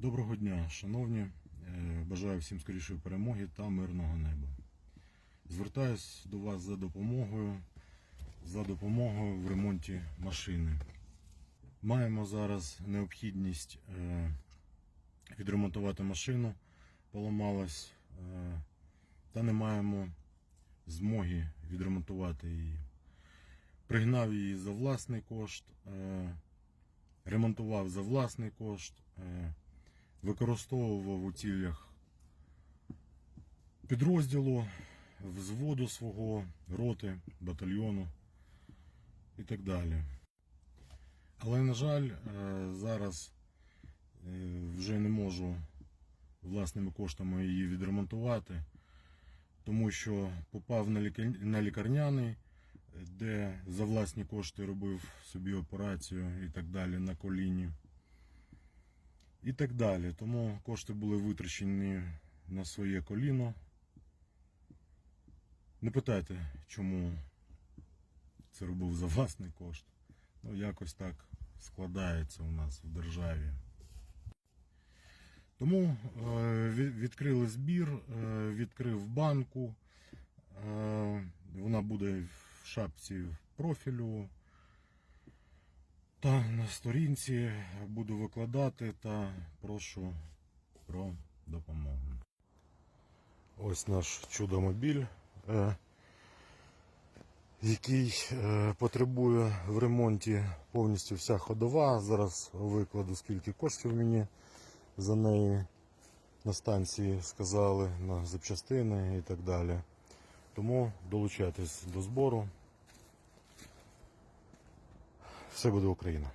Доброго дня, шановні. Е, Бажаю всім скорішої перемоги та мирного неба. Звертаюсь до вас за допомогою, за допомогою в ремонті машини. Маємо зараз необхідність е, відремонтувати машину, поламалась, е, та не маємо змоги відремонтувати її. Пригнав її за власний кошт, ремонтував за власний кошт, використовував у цілях підрозділу, взводу свого, роти, батальйону і так далі. Але, на жаль, е, зараз е, вже не можу власними коштами її відремонтувати, тому що попав на лікарняний, де за власні кошти робив собі операцію і так далі на коліні. І так далі. Тому кошти були витрачені на своє коліно. Не питайте, чому це робив за власний кошт. Ну, якось так складається у нас в державі. Тому е, відкрили збір, е, відкрив банку. Е, вона буде в шапці профілю. Та на сторінці буду викладати та прошу про допомогу. Ось наш чудомобіль, е, який е, потребує в ремонті повністю вся ходова. Зараз викладу скільки коштів мені за неї на станції сказали, на запчастини і так далі. Тому долучайтесь до збору. Все буде Україна.